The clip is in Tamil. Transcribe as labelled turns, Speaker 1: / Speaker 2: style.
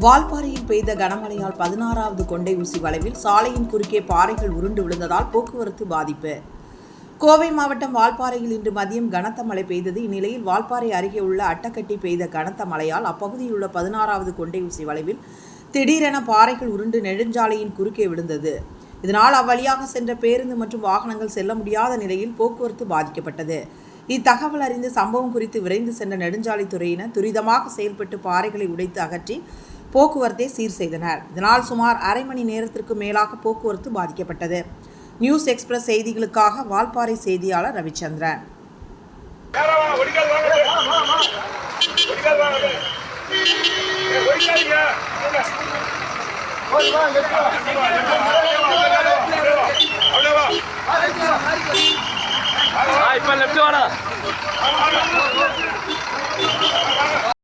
Speaker 1: வால்பாறையில் பெய்த கனமழையால் பதினாறாவது கொண்டை ஊசி வளைவில் சாலையின் குறுக்கே பாறைகள் உருண்டு விழுந்ததால் போக்குவரத்து பாதிப்பு. கோவை மாவட்டம் வால்பாறையில் இன்று மதியம் கனத்த மழை பெய்தது. இந்நிலையில் வால்பாறை அருகே உள்ள அட்டக்கட்டி பெய்த கனத்த மழையால் அப்பகுதியில் உள்ள பதினாறாவது கொண்டை ஊசி வளைவில் திடீரென பாறைகள் உருண்டு நெடுஞ்சாலையின் குறுக்கே விழுந்தது. இதனால் அவ்வழியாக சென்ற பேருந்து மற்றும் வாகனங்கள் செல்ல முடியாத நிலையில் போக்குவரத்து பாதிக்கப்பட்டது. இத்தகவல் அறிந்து சம்பவம் குறித்து விரைந்து சென்ற நெடுஞ்சாலைத்துறையினர் துரிதமாக செயல்பட்டு பாறைகளை உடைத்து அகற்றி போக்குவரத்தை சீர் செய்தனர். இதனால் சுமார் அரை மணி நேரத்திற்கு மேலாக போக்குவரத்து பாதிக்கப்பட்டது. நியூஸ் எக்ஸ்பிரஸ் செய்திகளுக்காக வால்பாறை செய்தியாளர் ரவிச்சந்திரன்.
Speaker 2: ஆ இப்போ லெஃப்ட் வாடா.